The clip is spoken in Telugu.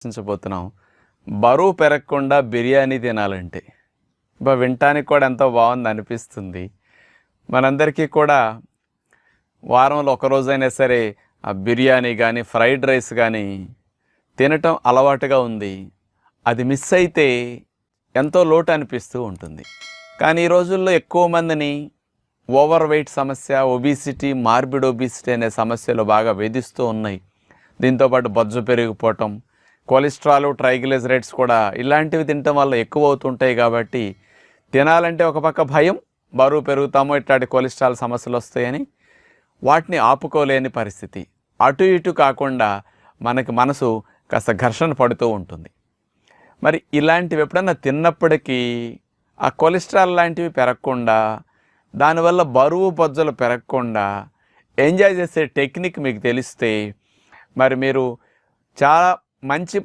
చర్చించబోతున్నాం బరువు పెరగకుండా బిర్యానీ తినాలంటే. బా వినటానికి కూడా ఎంతో బాగుంది అనిపిస్తుంది. మనందరికీ కూడా వారంలో ఒక రోజైనా సరే ఆ బిర్యానీ కానీ ఫ్రైడ్ రైస్ కానీ తినటం అలవాటుగా ఉంది. అది మిస్ అయితే ఎంతో లోటు అనిపిస్తూ ఉంటుంది. కానీ ఈ రోజుల్లో ఎక్కువ మందిని ఓవర్ వెయిట్ సమస్య ఒబిసిటీ మార్బిడ్ ఒబిసిటీ అనే సమస్యలు బాగా వేధిస్తూ ఉన్నాయి. దీంతోపాటు బొజ్జు పెరిగిపోవటం కొలెస్ట్రాల్ ట్రైగ్లిజరైడ్స్ కూడా ఇలాంటివి తినటం వల్ల ఎక్కువ అవుతుంటాయి కాబట్టి తినాలంటే ఒక పక్క భయం బరువు పెరుగుతామో ఇట్లాంటి కొలెస్ట్రాల్ సమస్యలు వస్తాయని వాటిని ఆపుకోలేని పరిస్థితి. అటు ఇటు కాకుండా మనకి మనసు కాస్త ఘర్షణ పడుతూ ఉంటుంది. మరి ఇలాంటివి ఎప్పుడన్నా తిన్నప్పటికీ ఆ కొలెస్ట్రాల్ లాంటివి పెరగకుండా దానివల్ల బరువు బొజ్జలు పెరగకుండా ఎంజాయ్ చేసే టెక్నిక్ మీకు తెలిస్తే మరి మీరు చాలా మంచి పని